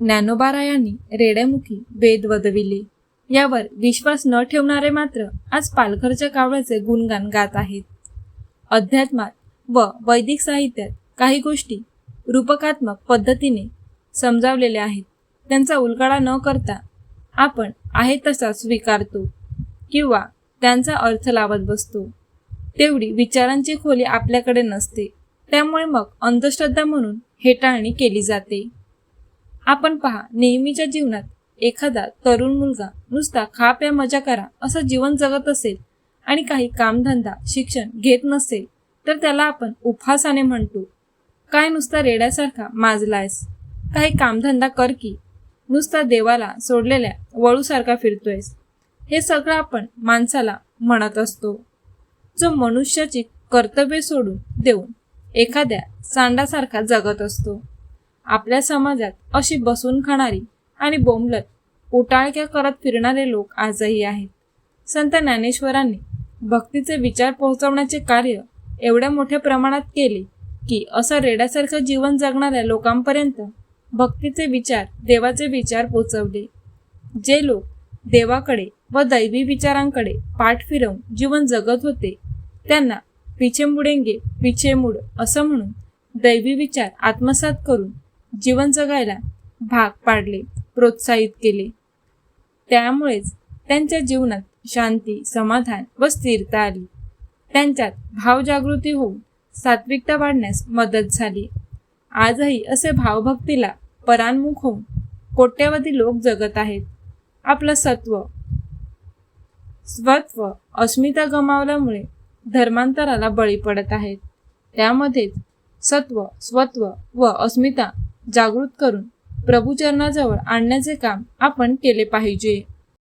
ज्ञानोबारायांनी रेड्यामुखी वेद वदविले. यावर विश्वास न ठेवणारे मात्र आज पालघरच्या कावळ्याचे गुणगान गात आहेत. अध्यात्मात व वैदिक साहित्यात काही गोष्टी रूपकात्मक पद्धतीने समजावलेल्या आहेत. त्यांचा उलगडा न करता आपण आहे तसा स्वीकारतो किंवा त्यांचा अर्थ लावत बसतो. तेवढी विचारांची खोली आपल्याकडे नसते. त्यामुळे मग अंधश्रद्धा म्हणून हेटाळणी केली जाते. आपण पहा नेहमीच्या जीवनात एखादा तरुण मुलगा नुसता खा प्या मजा करा असं जीवन जगत असेल आणि काही कामधंदा शिक्षण घेत नसेल तर त्याला आपण उपहासाने म्हणतो काय नुसता रेड्यासारखा माजलायस? काही कामधंदा कर की. नुसता देवाला सोडलेल्या वळूसारखा फिरतोयस. हे सगळं आपण माणसाला म्हणत असतो. जो मनुष्याची कर्तव्य सोडून देऊन एखाद्या सांडासारखा जगत असतो. आपल्या समाजात अशी बसून खाणारी आणि बोंबलत उटाळक्या करत फिरणारे लोक आजही आहेत. संत ज्ञानेश्वरांनी भक्तीचे विचार पोहोचवण्याचे कार्य एवढ्या मोठ्या प्रमाणात केले की असं रेड्यासारखं जीवन जगणाऱ्या लोकांपर्यंत भक्तीचे विचार देवाचे विचार पोचवले जे लोक देवाकडे व दैवी विचारांकडे पाठ फिरवून जीवन जगत होते त्यांना पिछे मुडेंगे पिछे मुड असं म्हणून दैवी विचार आत्मसात करून जीवन जगायला भाग पाडले प्रोत्साहित केले. त्यामुळेच त्यांच्या जीवनात शांती समाधान व स्थिरता आली. त्यांच्यात भावजागृती होऊन सात्विकता वाढण्यास मदत झाली. आजही असे भावभक्तीला परान्मुख होऊन कोट्यवधी लोक जगत आहेत. आपलं सत्व स्वत्व अस्मिता गमावल्यामुळे धर्मांतराला बळी पडत आहेत. त्यामध्येच सत्व स्वत्व व अस्मिता जागृत करून प्रभुचरणाजवळ आणण्याचे काम आपण केले पाहिजे.